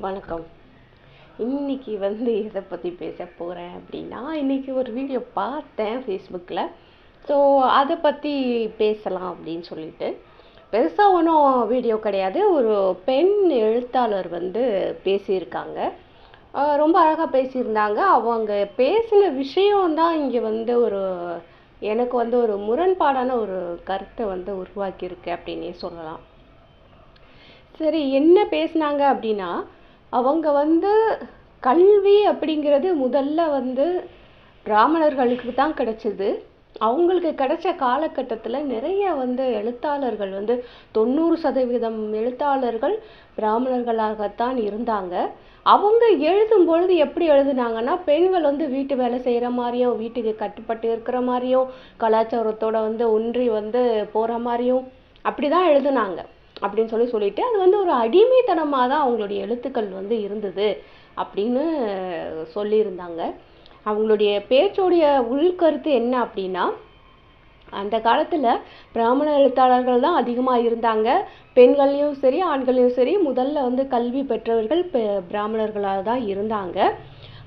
வணக்கம். இன்னைக்கு வந்து எதை பற்றி பேச போகிறேன் அப்படின்னா இன்னைக்கு ஒரு வீடியோ பார்த்தேன் ஃபேஸ்புக்கில் ஸோ அதை பற்றி பேசலாம் அப்படின்னு சொல்லிட்டு. பெருசாக ஒன்றும் வீடியோ கிடையாது. ஒரு பெண் எழுத்தாளர் வந்து பேசியிருக்காங்க. ரொம்ப அழகாக பேசியிருந்தாங்க. அவங்க பேசின விஷயம்தான் இங்கே வந்து ஒரு எனக்கு வந்து ஒரு முரண்பாடான ஒரு கருத்தை வந்து உருவாக்கியிருக்கு அப்படின்னே சொல்லலாம். சரி என்ன பேசினாங்க அப்படின்னா அவங்க வந்து கல்வி அப்படிங்கிறது முதல்ல வந்து பிராமணர்களுக்கு தான் கிடைச்சிது. அவங்களுக்கு கிடைச்ச காலகட்டத்தில் நிறைய வந்து எழுத்தாளர்கள் வந்து தொண்ணூறு சதவீதம் எழுத்தாளர்கள் பிராமணர்களாகத்தான் இருந்தாங்க. அவங்க எழுதும் பொழுது எப்படி எழுதுனாங்கன்னா பெண்கள் வந்து வீட்டு வேலை செய்கிற மாதிரியும் வீட்டுக்கு கட்டுப்பட்டு இருக்கிற மாதிரியும் கலாச்சாரத்தோட வந்து ஒன்றி வந்து போகிற மாதிரியும் அப்படி தான் எழுதுனாங்க. அப்படின்னு சொல்லி சொல்லிட்டு அது வந்து ஒரு அடிமைத்தனமாக தான் அவங்களுடைய எழுத்துக்கள் வந்து இருந்தது அப்படின்னு சொல்லியிருந்தாங்க. அவங்களுடைய பேச்சோடைய உள்கருத்து என்ன அப்படின்னா அந்த காலத்தில் பிராமண எழுத்தாளர்கள் தான் அதிகமாக இருந்தாங்க. பெண்கள்லையும் சரி ஆண்கள்லையும் சரி முதல்ல வந்து கல்வி பெற்றவர்கள் பெ- பிராமணர்களாக தான் இருந்தாங்க.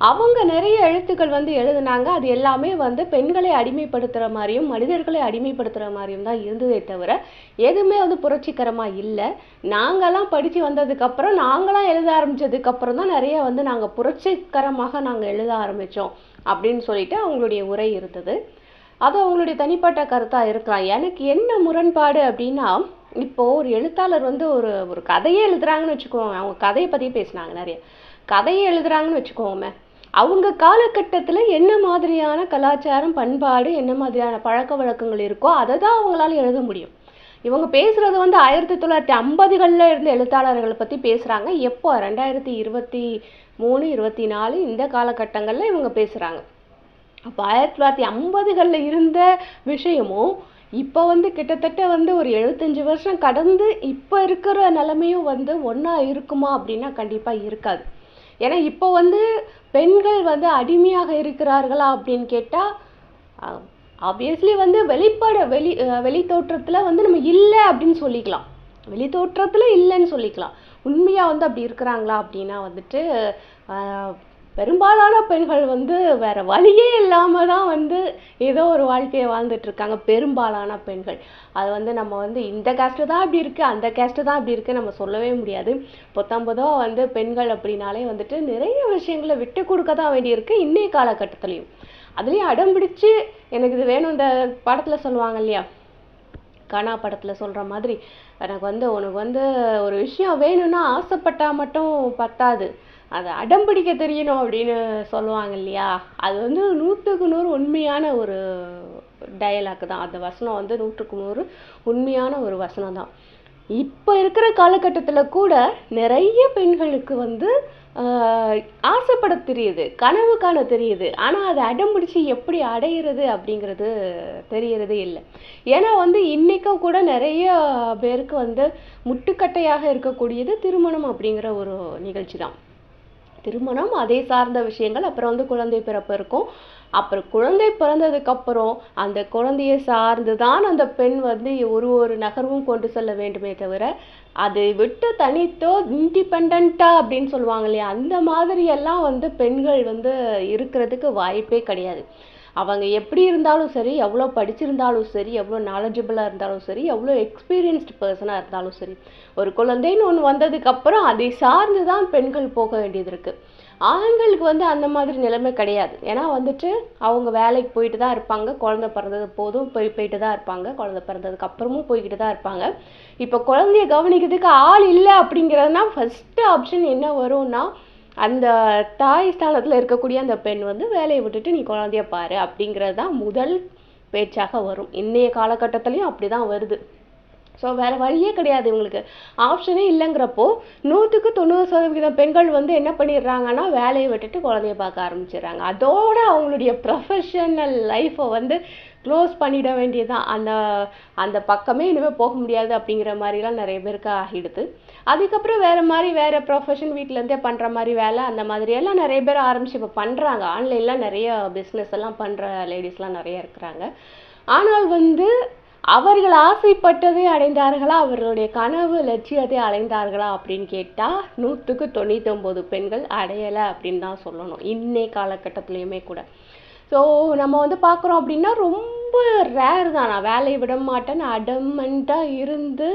அவங்க நிறைய எழுத்துக்கள் வந்து எழுதுனாங்க. அது எல்லாமே வந்து பெண்களை அடிமைப்படுத்துகிற மாதிரியும் மனிதர்களை அடிமைப்படுத்துகிற மாதிரியும் தான் இருந்ததே தவிர எதுவுமே வந்து புரட்சிகரமாக இல்லை. நாங்களாம் படித்து வந்ததுக்கப்புறம் நாங்களாம் எழுத ஆரம்பித்ததுக்கப்புறம் தான் நிறைய வந்து நாங்கள் புரட்சிகரமாக நாங்கள் எழுத ஆரம்பித்தோம் அப்படின்னு சொல்லிட்டு அவங்களுடைய உரை இருந்தது. அது அவங்களுடைய தனிப்பட்ட கருத்தாக இருக்கலாம். எனக்கு என்ன முரண்பாடு அப்படின்னா இப்போது ஒரு எழுத்தாளர் வந்து ஒரு ஒரு கதையே எழுதுறாங்கன்னு வச்சுக்கோங்க அவங்க கதையை பற்றி பேசினாங்க நிறைய. கதையை எழுதுறாங்கன்னு வச்சுக்கோங்க அவங்க காலகட்டத்தில் என்ன மாதிரியான கலாச்சாரம் பண்பாடு என்ன மாதிரியான பழக்க வழக்கங்கள் இருக்கோ அதை தான் அவங்களால எழுத முடியும். இவங்க பேசுகிறது வந்து ஆயிரத்தி தொள்ளாயிரத்தி ஐம்பதுகளில் இருந்த எழுத்தாளர்களை பற்றி பேசுகிறாங்க எப்போ? ரெண்டாயிரத்தி இருபத்தி மூணு இருபத்தி நாலு இந்த காலகட்டங்களில் இவங்க பேசுகிறாங்க அப்போ ஆயிரத்தி தொள்ளாயிரத்தி ஐம்பதுகளில் இருந்த விஷயமும் இப்போ வந்து கிட்டத்தட்ட வந்து ஒரு எழுபத்தஞ்சு வருஷம் கடந்து இப்போ இருக்கிற நிலைமையும் வந்து ஒன்றா இருக்குமா அப்படின்னா கண்டிப்பாக இருக்காது. ஏன்னா இப்போ வந்து பெண்கள் வந்து அடிமையாக இருக்கிறார்களா அப்படின்னு கேட்டால் ஆப்வியஸ்லி வந்து வெளிப்பட வெளி வெளி தோற்றத்தில் வந்து நம்ம இல்லை அப்படின்னு சொல்லிக்கலாம். வெளி தோற்றத்தில் இல்லைன்னு சொல்லிக்கலாம். உண்மையாக வந்து அப்படி இருக்கிறாங்களா அப்படின்னா வந்துட்டு பெரும்பாலான பெண்கள் வந்து வேற வழியே இல்லாமல் தான் வந்து ஏதோ ஒரு வாழ்க்கையை வாழ்ந்துட்டு இருக்காங்க பெரும்பாலான பெண்கள். அது வந்து நம்ம வந்து இந்த கேஸ்ட்டு தான் அப்படி இருக்குது அந்த கேஸ்ட்டு தான் அப்படி இருக்குது நம்ம சொல்லவே முடியாது. பத்தொம்பதோ வந்து பெண்கள் அப்படின்னாலே வந்துட்டு நிறைய விஷயங்களை விட்டு கொடுக்க தான் வேண்டியிருக்கு இன்றைய காலகட்டத்துலேயும். அதுலேயும் அடம் பிடிச்சு எனக்கு இது வேணும் இந்த படத்தில் சொல்லுவாங்க இல்லையா? கனா படத்தில் சொல்கிற மாதிரி எனக்கு வந்து உனக்கு வந்து ஒரு விஷயம் வேணும்னா ஆசைப்பட்டால் மட்டும் பத்தாது. அதை அடம் பிடிக்க தெரியணும் அப்படின்னு சொல்லுவாங்க இல்லையா அது வந்து நூற்றுக்கு நூறு உண்மையான ஒரு டயலாக் தான். அந்த வசனம் வந்து நூற்றுக்கு நூறு உண்மையான ஒரு வசனம் தான். இப்போ இருக்கிற காலகட்டத்தில் கூட நிறைய பெண்களுக்கு வந்து ஆசைப்பட தெரியுது கனவு காண தெரியுது. ஆனால் அதை அடம் பிடிச்சி எப்படி அடையிறது அப்படிங்கிறது தெரியறதே இல்லை. ஏன்னா வந்து இன்றைக்கும் கூட நிறைய பேருக்கு வந்து முட்டுக்கட்டையாக இருக்கக்கூடியது திருமணம் அப்படிங்கிற ஒரு நிகழ்ச்சி தான். திருமணம் அதை சார்ந்த விஷயங்கள் அப்புறம் வந்து குழந்தை பிறப்பு இருக்கும். அப்புறம் குழந்தை பிறந்ததுக்கப்புறம் அந்த குழந்தையை சார்ந்து தான் அந்த பெண் வந்து ஒரு ஒரு நகர்வும் கொண்டு செல்ல வேண்டுமே தவிர அதை விட்டு தனித்தோ இண்டிபெண்டா அப்படின்னு சொல்லுவாங்க இல்லையா? அந்த மாதிரியெல்லாம் வந்து பெண்கள் வந்து இருக்கிறதுக்கு வாய்ப்பே கிடையாது. அவங்க எப்படி இருந்தாலும் சரி எவ்வளோ படிச்சிருந்தாலும் சரி எவ்வளோ நாலேஜபிளாக இருந்தாலும் சரி எவ்வளோ எக்ஸ்பீரியன்ஸ்டு பர்சனாக இருந்தாலும் சரி ஒரு குழந்தைன்னு ஒன்று வந்ததுக்கப்புறம் அதை சார்ந்து தான் பெண்கள் போக வேண்டியது இருக்குது ஆண்களுக்கு வந்து அந்த மாதிரி நிலைமை கிடையாது. ஏன்னா வந்துட்டு அவங்க வேலைக்கு போயிட்டு தான் இருப்பாங்க. குழந்தை பிறந்தது போதும் போய் போயிட்டு தான் இருப்பாங்க. குழந்தை பிறந்ததுக்கு அப்புறமும் போய்கிட்டு தான் இருப்பாங்க. இப்போ குழந்தைய கவனிக்கிறதுக்கு ஆள் இல்லை அப்படிங்கிறதுனா ஃபஸ்ட்டு ஆப்ஷன் என்ன வரும்னா அந்த தாய் ஸ்தானத்தில் இருக்கக்கூடிய அந்த பெண் வந்து வேலையை விட்டுட்டு நீ குழந்தைய பாரு அப்படிங்கிறது தான் முதல் பேச்சாக வரும். இன்றைய காலகட்டத்துலேயும் அப்படி தான் வருது. ஸோ வேறு வழியே கிடையாது இவங்களுக்கு. ஆப்ஷனே இல்லைங்கிறப்போ நூற்றுக்கு தொண்ணூறு சதவீதம் பெண்கள் வந்து என்ன பண்ணிடுறாங்கன்னா வேலையை விட்டுட்டு குழந்தைய பார்க்க ஆரம்பிச்சிடுறாங்க. அதோடு அவங்களுடைய ப்ரொஃபஷனல் லைஃப்பை வந்து க்ளோஸ் பண்ணிட வேண்டியதுதான். அந்த அந்த பக்கமே இனிமேல் போக முடியாது அப்படிங்கிற மாதிரிலாம் நிறைய பேருக்கு ஆகிடுது. அதுக்கப்புறம் வேறு மாதிரி வேறு ப்ரொஃபஷன் வீட்டிலேருந்தே பண்ணுற மாதிரி வேலை அந்த மாதிரி எல்லாம் நிறைய பேர் ஆரம்பிச்சு இப்போ பண்ணுறாங்க ஆன்லைனில் நிறைய பிஸ்னஸ் எல்லாம் பண்ணுற லேடிஸ்லாம் நிறைய இருக்கிறாங்க. ஆனால் வந்து அவர்கள் ஆசைப்பட்டதை அடைந்தார்களா? அவர்களுடைய கனவு லட்சியத்தை அடைந்தார்களா அப்படின்னு கேட்டால் நூற்றுக்கு தொண்ணூத்தொம்பது பெண்கள் அடையலை அப்படின்னு தான் சொல்லணும். இன்னை காலகட்டத்துலேயுமே கூட. ஸோ நம்ம வந்து பார்க்குறோம் அப்படின்னா ரொம்ப ரேர் தான். நான் வேலையை விட மாட்டேன். அடமெண்ட்டாக இருந்து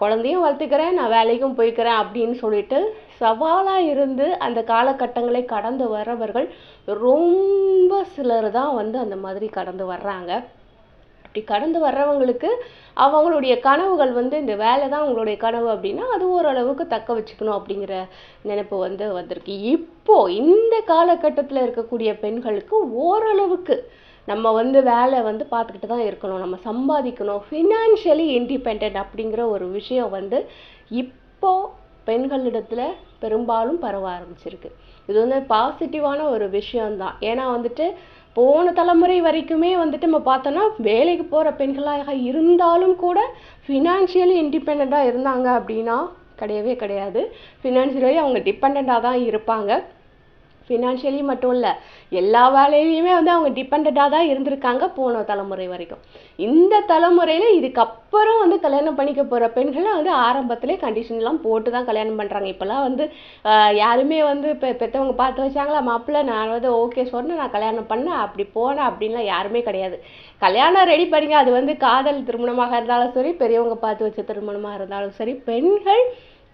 குழந்தையும் வளர்த்துக்கிறேன் நான் வேலைக்கும் போய்க்கிறேன் அப்படின்னு சொல்லிட்டு சவாலாக இருந்து அந்த காலகட்டங்களை கடந்து வர்றவர்கள் ரொம்ப சிலர் தான் வந்து அந்த மாதிரி கடந்து வர்றாங்க. அப்படி கடந்து வர்றவங்களுக்கு அவங்களுடைய கனவுகள் வந்து இந்த வேலை தான் அவங்களுடைய கனவு அப்படின்னா அது ஓரளவுக்கு தக்க வச்சுக்கணும் அப்படிங்கிற நினைப்பு வந்து வந்திருக்கு. இப்போ இந்த காலகட்டத்தில் இருக்கக்கூடிய பெண்களுக்கு ஓரளவுக்கு நம்ம வந்து வேலை வந்து பார்த்துக்கிட்டு தான் இருக்கணும். நம்ம சம்பாதிக்கணும். ஃபினான்ஷியலி இண்டிபெண்ட் அப்படிங்கிற ஒரு விஷயம் வந்து இப்போது பெண்களிடத்தில் பெரும்பாலும் பரவ ஆரம்பிச்சிருக்கு. இது வந்து பாசிட்டிவான ஒரு விஷயம்தான். ஏன்னா வந்துட்டு போன தலைமுறை வரைக்குமே வந்துட்டு நம்ம பார்த்தோன்னா வேலைக்கு போகிற பெண்களாக இருந்தாலும் கூட ஃபினான்ஷியலி இண்டிபெண்ட்டாக இருந்தாங்க அப்படின்னா கிடையவே கிடையாது. ஃபினான்ஷியலி அவங்க டிபெண்ட்டாக தான் இருப்பாங்க. ஃபினான்ஷியலி மட்டும் இல்லை எல்லா வேலையிலையுமே வந்து அவங்க டிபெண்ட்டாக தான் இருந்திருக்காங்க போன தலைமுறை வரைக்கும். இந்த தலைமுறையில் இதுக்கப்புறம் வந்து கல்யாணம் பண்ணிக்க போகிற பெண்களை வந்து ஆரம்பத்திலே கண்டிஷன்லாம் போட்டு தான் கல்யாணம் பண்ணுறாங்க இப்போல்லாம் வந்து யாருமே வந்து இப்போ பெற்றவங்க பார்த்து வச்சாங்களா மாப்பிள்ளை நான் வந்து ஓகே சொன்னேன் நான் கல்யாணம் பண்ணேன் அப்படி போனேன் அப்படின்லாம் யாருமே கிடையாது. கல்யாணம் ரெடி பண்ணிங்க அது வந்து காதல் திருமணமாக இருந்தாலும் சரி பெரியவங்க பார்த்து வச்ச திருமணமாக இருந்தாலும் சரி பெண்கள்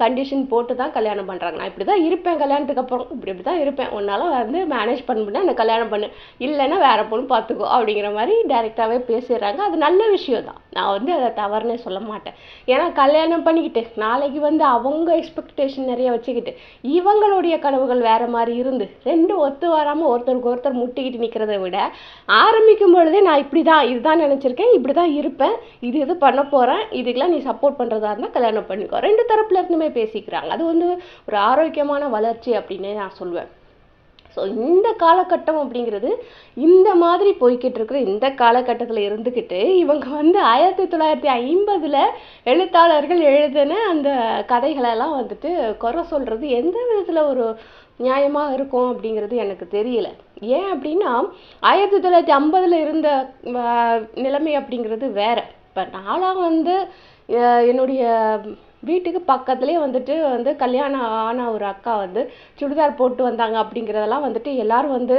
கண்டிஷன் போட்டு தான் கல்யாணம் பண்ணுறாங்க நான் இப்படி தான் இருப்பேன் கல்யாணத்துக்கு அப்புறம். இப்படி இப்படி தான் இருப்பேன். உன்னால் வந்து மேனேஜ் பண்ண எனக்கு கல்யாணம் பண்ணு. இல்லைன்னா வேறு பொண்ணு பார்த்துக்கோ அப்படிங்கிற மாதிரி டைரெக்டாகவே பேசிடுறாங்க. அது நல்ல விஷயம் தான் நான் வந்து அதை தவறுனே சொல்ல மாட்டேன். ஏன்னா கல்யாணம் பண்ணிக்கிட்டு நாளைக்கு வந்து அவங்க எக்ஸ்பெக்டேஷன் நிறைய வச்சுக்கிட்டு இவங்களுடைய கனவுகள் வேறு மாதிரி இருந்து ரெண்டும் ஒத்து வராமல் ஒருத்தருக்கு ஒருத்தர் முட்டிக்கிட்டு நிற்கிறத விட ஆரம்பிக்கும் பொழுதே நான் இப்படி தான் இதுதான் நினச்சிருக்கேன் இப்படி தான் இருப்பேன் இது இது பண்ண போகிறேன் இதுக்கெல்லாம் நீ சப்போர்ட் பண்ணுறதா இருந்தால் கல்யாணம் பண்ணிக்கோ. ரெண்டு தரப்புல இருந்துமே பேசிக்கிறாங்க. அது வந்து ஒரு ஆரோக்கியமான வளர்ச்சி அப்படின்னே நான் சொல்வேன். ஸோ இந்த காலகட்டம் அப்படிங்கிறது இந்த மாதிரி போய்கிட்டு இருக்கிற இந்த காலகட்டத்தில் இருந்துக்கிட்டு இவங்க வந்து ஆயிரத்தி தொள்ளாயிரத்தி ஐம்பதில் எழுத்தாளர்கள் எழுதின அந்த கதைகளெல்லாம் வந்துட்டு குறை சொல்கிறது எந்த விதத்தில் ஒரு நியாயமாக இருக்கும் அப்படிங்கிறது எனக்கு தெரியல. ஏன் அப்படின்னா ஆயிரத்தி தொள்ளாயிரத்தி ஐம்பதில் இருந்த நிலைமை அப்படிங்கிறது வேற. இப்போ நான்லாம் வந்து என்னுடைய வீட்டுக்கு பக்கத்துலேயே வந்துட்டு வந்து கல்யாணம் ஆன ஒரு அக்கா வந்து சுடிதார் போட்டு வந்தாங்க அப்படிங்கிறதெல்லாம் வந்துட்டு எல்லாரும் வந்து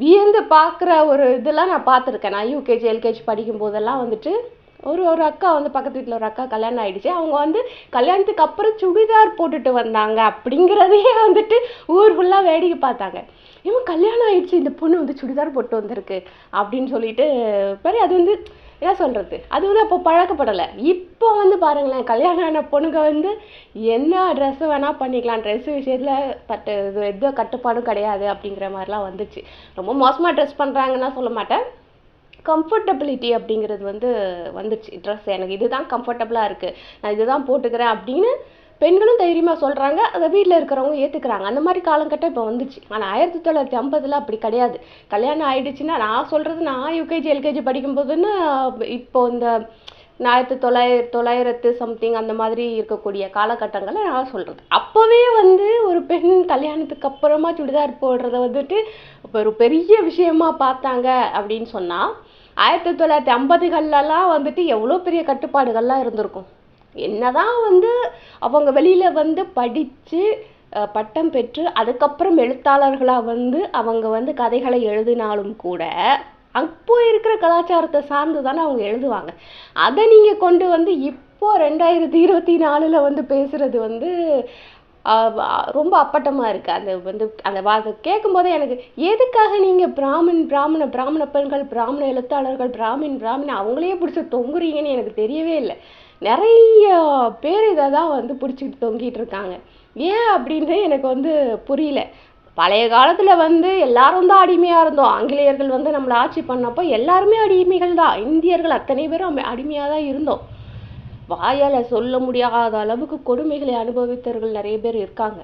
வியந்து பார்க்குற ஒரு இதெல்லாம் நான் பார்த்துருக்கேன். நான் யூகேஜி எல்கேஜி படிக்கும் போதெல்லாம் வந்துட்டு ஒரு ஒரு அக்கா வந்து பக்கத்து வீட்டில் ஒரு அக்கா கல்யாணம் ஆகிடுச்சு அவங்க வந்து கல்யாணத்துக்கு அப்புறம் சுடிதார் போட்டுட்டு வந்தாங்க அப்படிங்கிறதையே வந்துட்டு ஊர் ஃபுல்லாக வேடிக்கை பார்த்தாங்க. இவன் கல்யாணம் ஆகிடுச்சு இந்த பொண்ணு வந்து சுடிதார் போட்டு வந்திருக்கு அப்படின்னு சொல்லிட்டு பாரு அது வந்து என்ன சொல்கிறது அது வந்து அப்போ பழக்கப்படலை. இப்போ வந்து பாருங்களேன் கல்யாணம் ஆன பொண்ணுங்க வந்து என்ன ட்ரெஸ்ஸு வேணால் பண்ணிக்கலாம். ட்ரெஸ்ஸு விஷயத்தில் பட்டு இது எந்த கட்டுப்பாடும் கிடையாது அப்படிங்கிற மாதிரிலாம் வந்துச்சு. ரொம்ப மோசமாக ட்ரெஸ் பண்ணுறாங்கன்னா சொல்ல மாட்டேன். கம்ஃபர்டபிலிட்டி அப்படிங்கிறது வந்து வந்துச்சு. ட்ரெஸ் எனக்கு இதுதான் கம்ஃபர்டபுளாக இருக்குது நான் இதுதான் போட்டுக்கிறேன் அப்படின்னு பெண்களும் தைரியமாக சொல்கிறாங்க அதை வீட்டில் இருக்கிறவங்க ஏற்றுக்கிறாங்க அந்த மாதிரி காலங்கட்டம் இப்போ வந்துச்சு. ஆனால் ஆயிரத்தி தொள்ளாயிரத்தி ஐம்பதில் அப்படி கிடையாது. கல்யாணம் ஆயிடுச்சுன்னா நான் சொல்கிறது நான் யூகேஜி எல்கேஜி படிக்கும்போதுன்னு இப்போ இந்த ஆயிரத்தி தொள்ளாயிரத்தி தொள்ளாயிரத்து சம்திங் அந்த மாதிரி இருக்கக்கூடிய காலகட்டங்களை நான் சொல்கிறது அப்போவே வந்து ஒரு பெண் கல்யாணத்துக்கு அப்புறமா சுடிதார் போடுறத வந்துட்டு இப்போ ஒரு பெரிய விஷயமா பார்த்தாங்க அப்படின்னு சொன்னால் ஆயிரத்தி தொள்ளாயிரத்தி ஐம்பதுகள்லாம் வந்துட்டு எவ்வளோ பெரிய கட்டுப்பாடுகள்லாம் இருந்திருக்கும். என்னதான் வந்து அவங்க வெளியில் வந்து படித்து பட்டம் பெற்று அதுக்கப்புறம் எழுத்தாளர்களாக வந்து அவங்க வந்து கதைகளை எழுதினாலும் கூட அப்போ இருக்கிற கலாச்சாரத்தை சார்ந்து தானே அவங்க எழுதுவாங்க. அதை நீங்கள் கொண்டு வந்து இப்போ ரெண்டாயிரத்தி இருபத்தி நாலில் வந்து பேசுகிறது வந்து ரொம்ப அப்பட்டமாக இருக்குது அந்த வந்து அந்த வார்த்தை கேட்கும்போதே எனக்கு எதுக்காக நீங்கள் பிராமின் பிராமண பிராமண பெண்கள் பிராமண எழுத்தாளர்கள் பிராமின் பிராமின் அவங்களையே பிடிச்சி தொங்குறீங்கன்னு எனக்கு தெரியவே இல்லை. நிறைய பேர் இதை தான் வந்து பிடிச்சிக்கிட்டு தொங்கிட்டு இருக்காங்க. ஏன் அப்படின்னு எனக்கு வந்து புரியல. பழைய காலத்தில் வந்து எல்லாரும் தான் அடிமையாக இருந்தோம். ஆங்கிலேயர்கள் வந்து நம்மளை ஆட்சி பண்ணப்போ எல்லாருமே அடிமைகள் தான். இந்தியர்கள் அத்தனை பேரும் அடிமையாக தான் இருந்தோம். வாயால் சொல்ல முடியாத அளவுக்கு கொடுமைகளை அனுபவித்தவர்கள் நிறைய பேர் இருக்காங்க.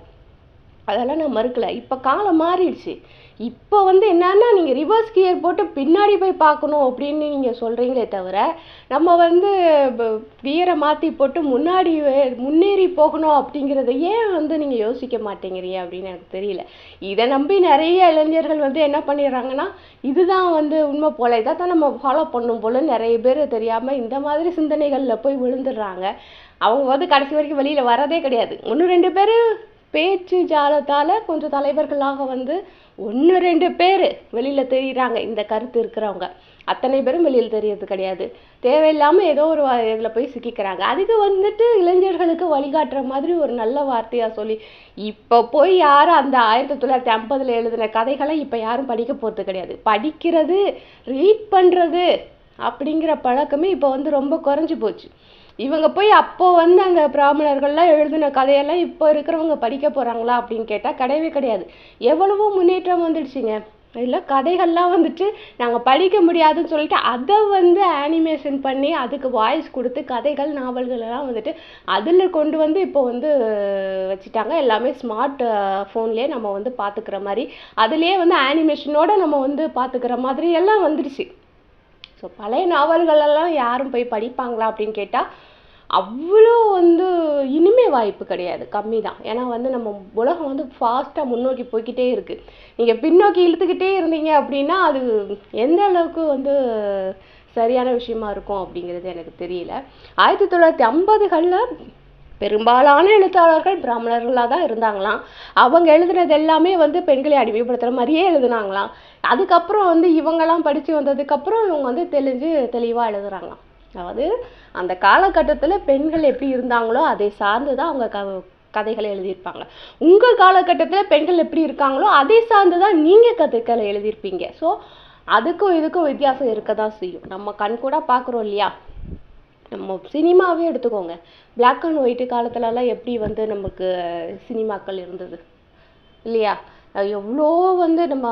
அதெல்லாம் நான் மறுக்கலை. இப்போ காலம் மாறிடுச்சு. இப்போ வந்து என்னன்னா நீங்கள் ரிவர்ஸ் கியர் போட்டு பின்னாடி போய் பார்க்கணும் அப்படின்னு நீங்கள் சொல்கிறீங்களே தவிர நம்ம வந்து கியரை மாற்றி போட்டு முன்னாடி வே- முன்னேறி போகணும் அப்படிங்கிறத ஏன் வந்து நீங்கள் யோசிக்க மாட்டேங்கிறீங்க அப்படின்னு எனக்கு தெரியல. இதை நம்பி நிறைய இளைஞர்கள் வந்து என்ன பண்ணிடுறாங்கன்னா இதுதான் வந்து உண்மை போல இதை தான் நம்ம ஃபாலோ பண்ணும் போல நிறைய பேர் தெரியாமல் இந்த மாதிரி சிந்தனைகளில் போய் விழுந்துடுறாங்க. அவங்க வந்து கடைசி வரைக்கும் வெளியில் வரதே கிடையாது. ஒன்று ரெண்டு பேர் பேச்சு ஜாலத்தால் கொஞ்சம் தலைவர்களாக வந்து ஒன்று ரெண்டு பேர் வெளியில் தெரியுறாங்க. இந்த கருத்து இருக்கிறவங்க. அத்தனை பேரும் வெளியில் தெரியறது கிடையாது. தேவையில்லாமல் ஏதோ ஒரு இதில் போய் சிக்கிக்கிறாங்க. அதுக்கு வந்துட்டு இளைஞர்களுக்கு வழிகாட்டுற மாதிரி ஒரு நல்ல வார்த்தையாக சொல்லி இப்போ போய் யாரும் அந்த ஆயிரத்தி தொள்ளாயிரத்தி ஐம்பதில் எழுதின கதைகளை இப்போ யாரும் படிக்க போகிறது கிடையாது. படிக்கிறது ரீட் பண்ணுறது அப்படிங்கிற பழக்கமே இப்போ வந்து ரொம்ப குறைஞ்சி போச்சு. இவங்க போய் அப்போ வந்து அந்த பிராமணர்கள்லாம் எழுதின கதையெல்லாம் இப்போ இருக்கிறவங்க படிக்க போகிறாங்களா அப்படின்னு கேட்டால் கிடையவே கிடையாது. எவ்வளவோ முன்னேற்றம் வந்துடுச்சுங்க. இதில் கதைகள்லாம் வந்துட்டு நாங்கள் படிக்க முடியாதுன்னு சொல்லிட்டு அதை வந்து ஆனிமேஷன் பண்ணி அதுக்கு வாய்ஸ் கொடுத்து கதைகள் நாவல்கள் எல்லாம் வந்துட்டு அதில் கொண்டு வந்து இப்போ வந்து வச்சுட்டாங்க. எல்லாமே ஸ்மார்ட் ஃபோன்லேயே நம்ம வந்து பார்த்துக்கிற மாதிரி அதுலேயே வந்து ஆனிமேஷனோட நம்ம வந்து பார்த்துக்கிற மாதிரி எல்லாம் வந்துடுச்சு. ஸோ பழைய நாவல்களெல்லாம் யாரும் போய் படிப்பாங்களா அப்படின்னு கேட்டால் அவ்வளோ வந்து இனிமே வாய்ப்பு கிடையாது. கம்மி தான். ஏன்னா வந்து நம்ம உலகம் வந்து ஃபாஸ்ட்டாக முன்னோக்கி போய்கிட்டே இருக்குது நீங்கள் பின்னோக்கி இழுத்துக்கிட்டே இருந்தீங்க அப்படின்னா அது எந்த அளவுக்கு வந்து சரியான விஷயமா இருக்கும் அப்படிங்கிறது எனக்கு தெரியல. ஆயிரத்தி தொள்ளாயிரத்தி ஐம்பதுகளில் பெரும்பாலான எழுத்தாளர்கள் பிராமணர்களாக தான் இருந்தாங்களாம். அவங்க எழுதுனது எல்லாமே வந்து பெண்களை அடிமைப்படுத்துகிற மாதிரியே எழுதுனாங்களாம். அதுக்கப்புறம் வந்து இவங்கெல்லாம் படித்து வந்ததுக்கப்புறம் இவங்க வந்து தெளிஞ்சு தெளிவாக எழுதுகிறாங்களாம் அதாவது அந்த காலகட்டத்தில் பெண்கள் எப்படி இருந்தாங்களோ அதை சார்ந்து தான் அவங்க க கதைகளை எழுதியிருப்பாங்க. உங்கள் காலகட்டத்தில் பெண்கள் எப்படி இருக்காங்களோ அதை சார்ந்து தான் நீங்கள் கதைகளை எழுதியிருப்பீங்க. ஸோ அதுக்கும் இதுக்கும் வித்தியாசம் இருக்க தான் செய்யும். நம்ம கண் கூட பார்க்குறோம் இல்லையா? நம்ம சினிமாவே எடுத்துக்கோங்க. பிளாக் அண்ட் ஒயிட்டு காலத்துலலாம் எப்படி வந்து நமக்கு சினிமாக்கள் இருந்தது? இல்லையா? எவ்வளோ வந்து நம்ம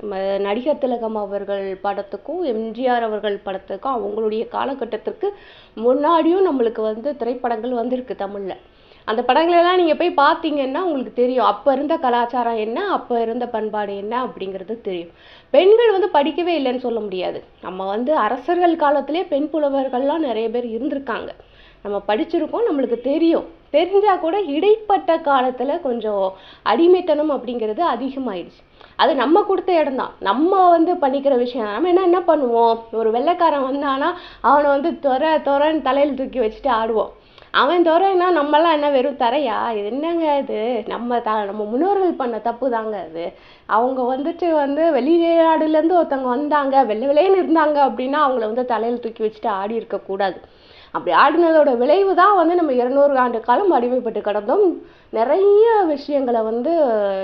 நம்ம நடிகர் திலகம் அவர்கள் படத்துக்கும் எம்ஜிஆர் அவர்கள் படத்துக்கும் அவங்களுடைய காலகட்டத்திற்கு முன்னாடியும் நம்மளுக்கு வந்து திரைப்படங்கள் வந்திருக்கு தமிழில். அந்த படங்களெல்லாம் நீங்கள் போய் பார்த்தீங்கன்னா உங்களுக்கு தெரியும். அப்போ இருந்த கலாச்சாரம் என்ன? அப்போ இருந்த பண்பாடு என்ன? அப்படிங்கிறது தெரியும். பெண்கள் வந்து படிக்கவே இல்லைன்னு சொல்ல முடியாது. நம்ம வந்து அரசர்கள் காலத்திலே பெண் புலவர்கள்லாம் நிறைய பேர் இருந்திருக்காங்க. நம்ம படிச்சிருக்கோம் நம்மளுக்கு தெரியும். தெரிஞ்சால் கூட இடைப்பட்ட காலத்தில் கொஞ்சம் அடிமைத்தனம் அப்படிங்கிறது அதிகமாயிடுச்சு. அது நம்ம கொடுத்த இடம் தான். நம்ம வந்து பண்ணிக்கிற விஷயம். நம்ம என்ன என்ன பண்ணுவோம்? ஒரு வெள்ளைக்காரன் வந்தானா அவனை வந்து துறை துறன்னு தலையில் தூக்கி வச்சுட்டு ஆடுவோம். அவன் துறைனா நம்மலாம் என்ன வெறும் தரையா? இது என்னங்க இது? நம்ம த நம்ம முன்னோர்கள் பண்ண தப்பு தாங்க அது. அவங்க வந்துட்டு வந்து வெளிநாடுலேருந்து ஒருத்தவங்க வந்தாங்க வெள்ளை வெளியேன்னு இருந்தாங்க அப்படின்னா அவங்கள வந்து தலையில் தூக்கி வச்சுட்டு ஆடி இருக்கக்கூடாது அப்படி ஆடினதோட விளைவு தான் வந்து நம்ம இருநூறு ஆண்டு காலம் அடிமைப்பட்டு கிடந்தோம். நிறைய விஷயங்களை வந்து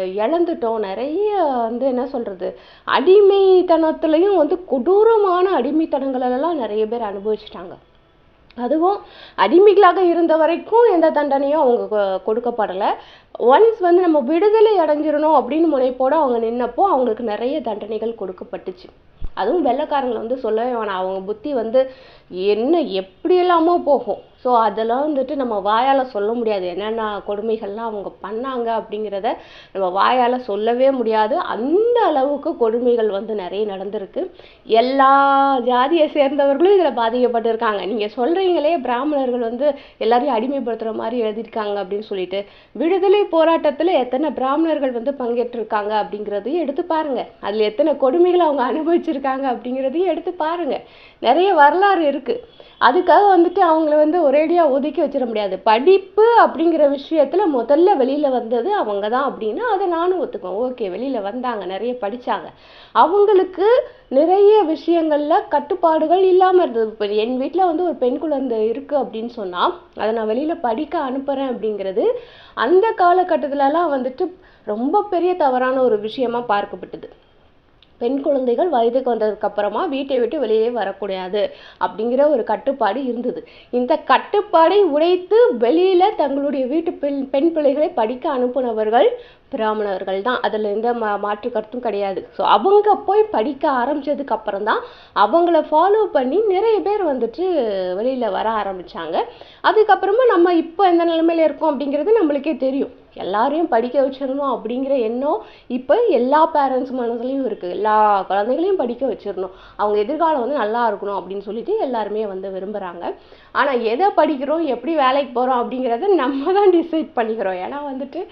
இழந்துட்டோம். நிறைய வந்து என்ன சொல்கிறது அடிமைத்தனத்துலேயும் வந்து கொடூரமான அடிமைத்தனங்களெல்லாம் நிறைய பேர் அனுபவிச்சிட்டாங்க. அதுவும் அடிமைகளாக இருந்த வரைக்கும் எந்த தண்டனையும் அவங்க கொ- கொடுக்கப்படலை. ஒன்ஸ் வந்து நம்ம விடுதலை அடைஞ்சிடணும் அப்படின்னு முனைப்போட அவங்க நின்னப்போ அவங்களுக்கு நிறைய தண்டனைகள் கொடுக்கப்பட்டுச்சு. அதுவும் வெள்ளைக்காரங்களை வந்து சொல்லவே வேணாம். அவங்க புத்தி வந்து என்ன எப்படி எல்லாமோ போகும். ஸோ அதெல்லாம் வந்துட்டு நம்ம வாயால் சொல்ல முடியாது. என்னென்ன கொடுமைகள்லாம் அவங்க பண்ணாங்க அப்படிங்கிறத நம்ம வாயால் சொல்லவே முடியாது. அந்த அளவுக்கு கொடுமைகள் வந்து நிறைய நடந்திருக்கு. எல்லா ஜாதியை சேர்ந்தவர்களும் இதில் பாதிக்கப்பட்டிருக்காங்க. நீங்கள் சொல்கிறீங்களே பிராமணர்கள் வந்து எல்லாரையும் அடிமைப்படுத்துகிற மாதிரி எழுதியிருக்காங்க அப்படின்னு சொல்லிட்டு. விடுதலை போராட்டத்தில் எத்தனை பிராமணர்கள் வந்து பங்கேற்றிருக்காங்க அப்படிங்கிறதையும் எடுத்து பாருங்க. அதில் எத்தனை கொடுமைகளை அவங்க அனுபவிச்சிருக்காங்க அப்படிங்கிறதையும் எடுத்து பாருங்க. நிறைய வரலாறு இருக்கு. அதுக்காக வந்துட்டு அவங்கள வந்து ஒரேடியாக ஒதுக்கி வச்சிட முடியாது. படிப்பு அப்படிங்கிற விஷயத்தில் முதல்ல வெளியில் வந்தது அவங்க தான் அப்படின்னா அதை நானும் ஒத்துக்குவேன். ஓகே வெளியில் வந்தாங்க நிறைய படித்தாங்க அவங்களுக்கு நிறைய விஷயங்களில் கட்டுப்பாடுகள் இல்லாமல் இருந்தது. இப்போ என் வீட்டில் வந்து ஒரு பெண் குழந்தை இருக்குது அப்படின்னு சொன்னால் அதை நான் வெளியில் படிக்க அனுப்புகிறேன் அப்படிங்கிறது அந்த காலகட்டத்துலலாம் வந்துட்டு ரொம்ப பெரிய தவறான ஒரு விஷயமா பார்க்கப்பட்டது. பெண் குழந்தைகள் வயதுக்கு வந்ததுக்கு அப்புறமா வீட்டை விட்டு வெளியே வரக்கூடாது அப்படிங்கிற ஒரு கட்டுப்பாடு இருந்தது. இந்த கட்டுப்பாடை உடைத்து வெளியில தங்களுடைய வீட்டு பெண் பெண் பிள்ளைகளை படிக்க அனுப்புனவர்கள் பிராமணர்கள் தான். அதில் எந்த மா மாற்று கருத்தும் கிடையாது. ஸோ அவங்க போய் படிக்க ஆரம்பித்ததுக்கு அப்புறம் தான் அவங்கள ஃபாலோ பண்ணி நிறைய பேர் வந்துட்டு வெளியில் வர ஆரம்பித்தாங்க அதுக்கப்புறமா நம்ம இப்போ எந்த நிலைமையில் இருக்கோம் அப்படிங்கிறது நம்மளுக்கே தெரியும். எல்லாரையும் படிக்க வச்சிடணும் அப்படிங்கிற எண்ணம் இப்போ எல்லா பேரண்ட்ஸ் மனசுலையும் இருக்குது எல்லா குழந்தைகளையும் படிக்க வச்சிடணும். அவங்க எதிர்காலம் வந்து நல்லா இருக்கணும் அப்படின்னு சொல்லிட்டு எல்லாருமே வந்து விரும்புகிறாங்க ஆனால் எதை படிக்கிறோம் எப்படி வேலைக்கு போகிறோம் அப்படிங்கிறத நம்ம தான் டிசைட் பண்ணிக்கிறோம். ஏன்னா வந்துட்டு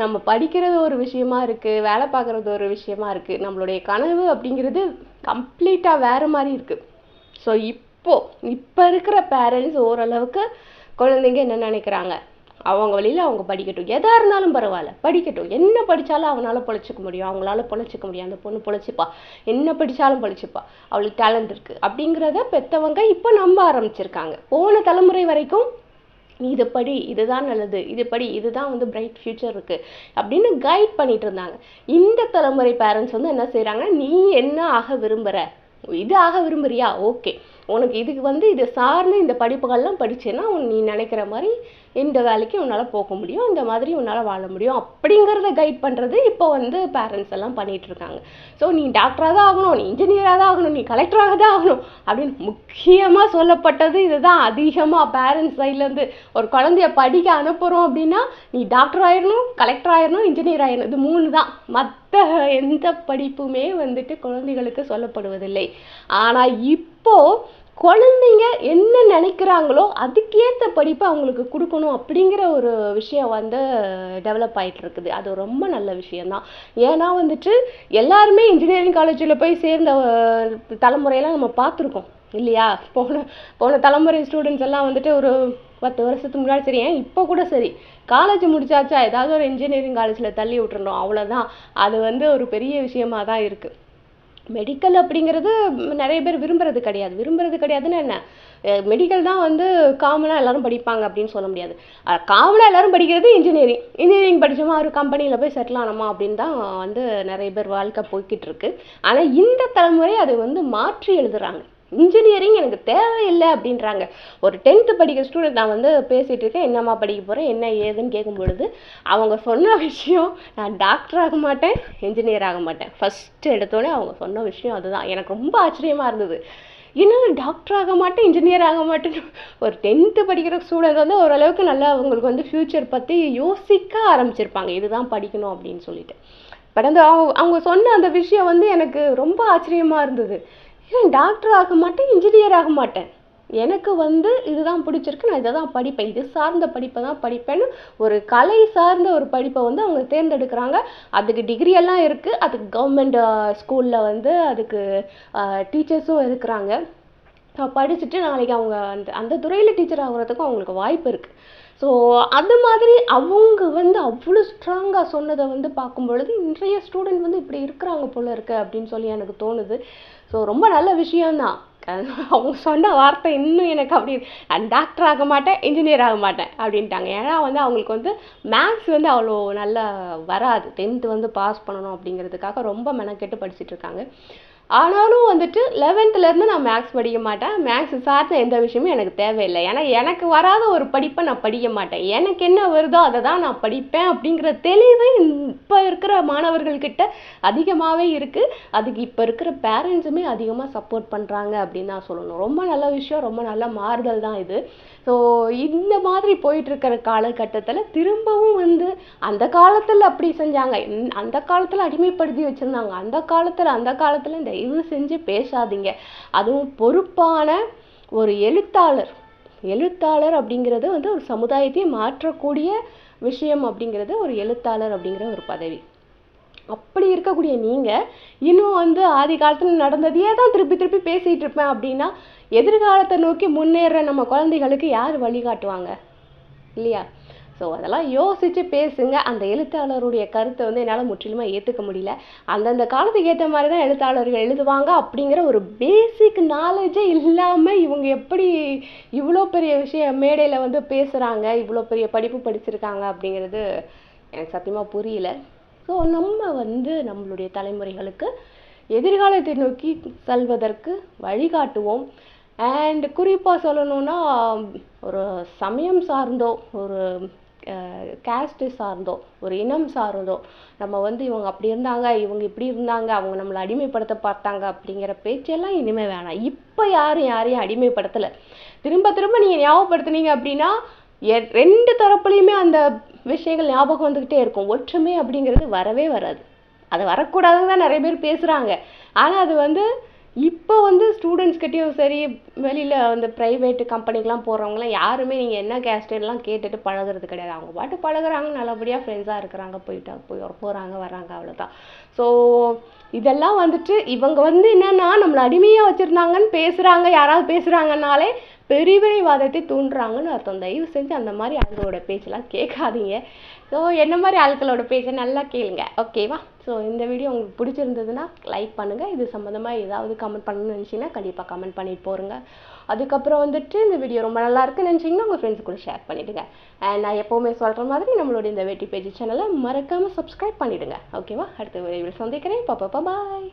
நம்ம படிக்கிறது ஒரு விஷயமா இருக்குது வேலை பார்க்குறது ஒரு விஷயமா இருக்குது நம்மளுடைய கனவு அப்படிங்கிறது கம்ப்ளீட்டாக வேறு மாதிரி இருக்குது ஸோ இப்போ இப்போ இருக்கிற பேரண்ட்ஸ் ஓரளவுக்கு குழந்தைங்க என்ன நினைக்கிறாங்க? அவங்க வழியில் அவங்க படிக்கட்டும். எதாக இருந்தாலும் பரவாயில்ல. படிக்கட்டும். என்ன படித்தாலும் அவனால் பொழைச்சிக்க முடியும். அவங்களால பொழைச்சிக்க முடியும். அந்த பொண்ணு பொழைச்சிப்பா. என்ன படித்தாலும் பொழைச்சிப்பா. அவளுக்கு டேலண்ட் இருக்குது அப்படிங்கிறத பெற்றவங்க இப்போ நம்ப ஆரம்பிச்சிருக்காங்க. போன தலைமுறை வரைக்கும் நீ இது படி இதுதான் நல்லது இது படி இதுதான் வந்து பிரைட் ஃப்யூச்சர் இருக்குது அப்படின்னு கைட் பண்ணிட்டு இருந்தாங்க. இந்த தலைமுறை பேரண்ட்ஸ் வந்து என்ன செய்கிறாங்க நீ என்ன ஆக விரும்புகிற இது ஆக விரும்புறியா? ஓகே உனக்கு இதுக்கு வந்து இதை சார்ந்த இந்த படிப்புகள்லாம் படித்தேன்னா உன் நீ நினைக்கிற மாதிரி இந்த வேலைக்கு உன்னால் போக முடியும் இந்த மாதிரி உன்னால் வாழ முடியும் அப்படிங்கிறத கைட் பண்ணுறது இப்போ வந்து பேரண்ட்ஸ் எல்லாம் பண்ணிகிட்ருக்காங்க ஸோ நீ டாக்டராக தான் ஆகணும் நீ இன்ஜினியராக தான் ஆகணும் நீ கலெக்டராக தான் ஆகணும் அப்படின்னு முக்கியமாக சொல்லப்பட்டது இதுதான். அதிகமாக பேரண்ட்ஸ் சைட்லேருந்து ஒரு குழந்தைய படிக்க அனுப்புகிறோம் அப்படின்னா நீ டாக்டர் ஆயிடணும் கலெக்டர் ஆயிடணும் இன்ஜினியர் ஆயிடணும் இது மூணு தான். மற்ற எந்த படிப்புமே வந்துட்டு குழந்தைகளுக்கு சொல்லப்படுவதில்லை. ஆனால் இப்போது குழந்தைங்க என்ன நினைக்கிறாங்களோ அதுக்கேற்ற படிப்பை அவங்களுக்கு கொடுக்கணும் அப்படிங்கிற ஒரு விஷயம் வந்து டெவலப் ஆயிட்டு இருக்குது அது ரொம்ப நல்ல விஷயந்தான் ஏன்னா வந்துட்டு எல்லாருமே இன்ஜினியரிங் காலேஜில் போய் சேர்ந்த தலைமுறையெல்லாம் நம்ம பார்த்துருக்கோம். இல்லையா? போன போன தலைமுறை ஸ்டூடெண்ட்ஸ் எல்லாம் வந்துட்டு ஒரு பத்து வருஷத்துக்கு முன்னாடி சரி ஏன் இப்போ கூட சரி. காலேஜ் முடிச்சாச்சா ஏதாவது ஒரு இன்ஜினியரிங் காலேஜில் தள்ளி விட்டுறணும். அவ்வளோதான் அது வந்து ஒரு பெரிய விஷயமா தான் இருக்குது மெடிக்கல் அப்படிங்கிறது நிறைய பேர் விரும்புறது கிடையாது. விரும்புறது கிடையாதுன்னு என்ன? மெடிக்கல் தான் வந்து காமனாக எல்லாரும் படிப்பாங்க அப்படின்னு சொல்ல முடியாது. காமனாக எல்லாரும் படிக்கிறது இன்ஜினியரிங் இன்ஜினியரிங் படிச்சோமா ஒரு கம்பெனியில் போய் செட்டில் ஆனோமா அப்படின்னு தான் வந்து நிறைய பேர் வாழ்க்கை போய்கிட்டு இருக்கு. ஆனால் இந்த தலைமுறை அதை வந்து மாற்றி எழுதுறாங்க. இன்ஜினியரிங் எனக்கு தேவையில்லை அப்படின்றாங்க. ஒரு டென்த்து படிக்கிற ஸ்டூடெண்ட் நான் வந்து பேசிகிட்டு இருக்கேன் என்னம்மா படிக்க போகிறேன் என்ன ஏதுன்னு கேட்கும் பொழுது அவங்க சொன்ன விஷயம் நான் டாக்டர் ஆக மாட்டேன் இன்ஜினியர் ஆக மாட்டேன். ஃபஸ்ட்டு எடுத்தோடனே அவங்க சொன்ன விஷயம் அதுதான். எனக்கு ரொம்ப ஆச்சரியமாக இருந்தது. இன்னும் டாக்டர் ஆக மாட்டேன் இன்ஜினியர் ஆக மாட்டேன்னு? ஒரு டென்த்து படிக்கிற ஸ்டூடெண்ட் வந்து ஓரளவுக்கு நல்லா அவங்களுக்கு வந்து ஃப்யூச்சர் பற்றி யோசிக்க ஆரம்பிச்சிருப்பாங்க. இதுதான் படிக்கணும் அப்படின்னு சொல்லிட்டு. பட் அந்த அவங்க அவங்க சொன்ன அந்த விஷயம் வந்து எனக்கு ரொம்ப ஆச்சரியமாக இருந்தது. ஏன் டாக்டர் ஆக மாட்டேன் இன்ஜினியர் ஆக மாட்டேன். எனக்கு வந்து இதுதான் பிடிச்சிருக்கு நான் இதை தான் படிப்பேன். இது சார்ந்த படிப்பை தான் படிப்பேன்னு ஒரு கலை சார்ந்த ஒரு படிப்பை வந்து அவங்க தேர்ந்தெடுக்கிறாங்க. அதுக்கு டிகிரி எல்லாம் இருக்குது அதுக்கு கவர்மெண்ட் ஸ்கூலில் வந்து அதுக்கு டீச்சர்ஸும் இருக்கிறாங்க. படிச்சுட்டு நாளைக்கு அவங்க அந்த அந்த துறையில் டீச்சர் ஆகுறதுக்கும் அவங்களுக்கு வாய்ப்பு இருக்குது ஸோ அது மாதிரி அவங்க வந்து அவ்வளோ ஸ்ட்ராங்காக சொன்னதை வந்து பார்க்கும் பொழுது இன்றைய ஸ்டூடெண்ட் வந்து இப்படி இருக்கிறாங்க போல இருக்கு அப்படின்னு சொல்லி எனக்கு தோணுது. ஸோ ரொம்ப நல்ல விஷயம்தான். அவங்க சொன்ன வார்த்தை இன்னும் எனக்கு அப்படி நான் டாக்டர் ஆக மாட்டேன் இன்ஜினியர் ஆக மாட்டேன் அப்படின்ட்டாங்க. ஏன்னா வந்து அவங்களுக்கு வந்து மேக்ஸ் வந்து அவ்வளோ நல்லா வராது. டென்த்து வந்து பாஸ் பண்ணணும் அப்படிங்கிறதுக்காக ரொம்ப மெனக்கெட்டு படிச்சுட்டு இருக்காங்க. ஆனாலும் வந்துட்டு 11th ல இருந்து நான் மேக்ஸ் படிக்க மாட்டேன். மேக்ஸ் சார்ந்த எந்த விஷயமும் எனக்கு தேவையில்லை. ஏன்னா எனக்கு வராத ஒரு படிப்பை நான் படிக்க மாட்டேன். எனக்கு என்ன வருதோ அதை தான் நான் படிப்பேன் அப்படிங்கிற தெளிவு இப்போ இருக்கிற மாணவர்கள்கிட்ட அதிகமாகவே இருக்குது அதுக்கு இப்போ இருக்கிற பேரண்ட்ஸுமே அதிகமாக சப்போர்ட் பண்ணுறாங்க அப்படின்னு தான் சொல்லணும். ரொம்ப நல்ல விஷயம் ரொம்ப நல்ல மாறுதல் தான் இது. ஸோ இந்த மாதிரி போயிட்டுருக்கிற காலகட்டத்தில் திரும்பவும் வந்து அந்த காலத்தில் அப்படி செஞ்சாங்க. அந்த காலத்தில் அடிமைப்படுத்தி வச்சுருந்தாங்க. அந்த காலத்தில் அந்த காலத்தில் இந்த தயவு செஞ்சு பேசாதீங்க. அதுவும் பொறுப்பான ஒரு எழுத்தாளர். எழுத்தாளர் அப்படிங்கிறது வந்து ஒரு சமுதாயத்தை மாற்றக்கூடிய விஷயம் அப்படிங்கிறது ஒரு எழுத்தாளர் அப்படிங்கிற ஒரு பதவி. அப்படி இருக்கக்கூடிய நீங்கள் இன்னும் வந்து ஆதி காலத்தில் நடந்ததையே தான் திருப்பி திருப்பி பேசிகிட்டு இருப்பேன் அப்படின்னா எதிர்காலத்தை நோக்கி முன்னேற நம்ம குழந்தைகளுக்கு யார் வழிகாட்டுவாங்க? இல்லையா? ஸோ அதெல்லாம் யோசித்து பேசுங்க. அந்த எழுத்தாளருடைய கருத்தை வந்து என்னால் முற்றிலுமா ஏற்றுக்க முடியல. அந்தந்த காலத்துக்கு ஏற்ற மாதிரி தான் எழுத்தாளர்கள் எழுதுவாங்க அப்படிங்கிற ஒரு பேசிக் நாலேஜே இல்லாமல் இவங்க எப்படி இவ்வளோ பெரிய விஷயம் மேடையில் வந்து பேசுகிறாங்க இவ்வளோ பெரிய படிப்பு படிச்சிருக்காங்க அப்படிங்கிறது எனக்கு சத்தியமாக புரியல. ஸோ நம்ம வந்து நம்மளுடைய தலைமுறைகளுக்கு எதிர்காலத்தை நோக்கி செல்வதற்கு வழிகாட்டுவோம். அண்ட் குறிப்பாக சொல்லணும்னா ஒரு சமயம் சார்ந்தோ ஒரு கேஸ்ட்டு சார்ந்தோ ஒரு இனம் சார்ந்தோ நம்ம வந்து இவங்க அப்படி இருந்தாங்க இவங்க இப்படி இருந்தாங்க அவங்க நம்மளை அடிமைப்படுத்த பார்த்தாங்க அப்படிங்கிற பேச்செல்லாம் இனிமே வேணாம். இப்போ யாரும் யாரையும் அடிமைப்படுத்தலை. திரும்ப திரும்ப நீங்கள் ஞாபகப்படுத்துனீங்க அப்படின்னா எ- ரெண்டு தரப்புலையுமே அந்த விஷயங்கள் ஞாபகம் வந்துக்கிட்டே இருக்கும். ஒற்றுமை அப்படிங்கிறது வரவே வராது. அது வரக்கூடாதுன்னு தான் நிறைய பேர் பேசுகிறாங்க ஆனால் அது வந்து இப்போ வந்து ஸ்டூடெண்ட்ஸ்கிட்டயும் சரி வெளியில் அந்த ப்ரைவேட்டு கம்பெனிக்கெலாம் போகிறவங்களாம் யாருமே நீங்கள் என்ன கேஸ்டெல்லாம் கேட்டுட்டு பழகுறது கிடையாது. அவங்க பாட்டு பழகுறாங்க நல்லபடியாக ஃப்ரெண்ட்ஸாக இருக்கிறாங்க போயிட்டா போய் போகிறாங்க வராங்க அவ்வளோதான் ஸோ இதெல்லாம் வந்துட்டு இவங்க வந்து என்னென்னா நம்மளை அடிமையாக வச்சுருந்தாங்கன்னு பேசுகிறாங்க யாராவது பேசுகிறாங்கனாலே பிரிவினைவாதத்தை தூண்டுறாங்கன்னு அர்த்தம். தயவு செஞ்சு அந்த மாதிரி அவங்களோட பேச்செல்லாம் கேட்காதீங்க. ஸோ என்ன மாதிரி ஆட்களோட பேச்சை நல்லா கேளுங்க. ஓகேவா ஸோ இந்த வீடியோ உங்களுக்கு பிடிச்சிருந்ததுன்னா லைக் பண்ணுங்கள் இது சம்மந்தமாக ஏதாவது கமெண்ட் பண்ணணும்னு நினச்சிங்கன்னா கண்டிப்பாக கமெண்ட் பண்ணிட்டு போருங்க. அதுக்கப்புறம் வந்துட்டு இந்த வீடியோ ரொம்ப நல்லா இருக்குன்னு நினச்சிங்கன்னா உங்கள் ஃப்ரெண்ட்ஸ் கூட ஷேர் பண்ணிவிடுங்க அண்ட் நான் எப்போவுமே சொல்கிற மாதிரி நம்மளோட இந்த வெட்டி பேஜ் சேனலை மறக்காமல் சப்ஸ்கிரைப் பண்ணிவிடுங்க ஓகேவா அடுத்த விரைவில் சந்திக்கிறேன். பாப்பா பாய்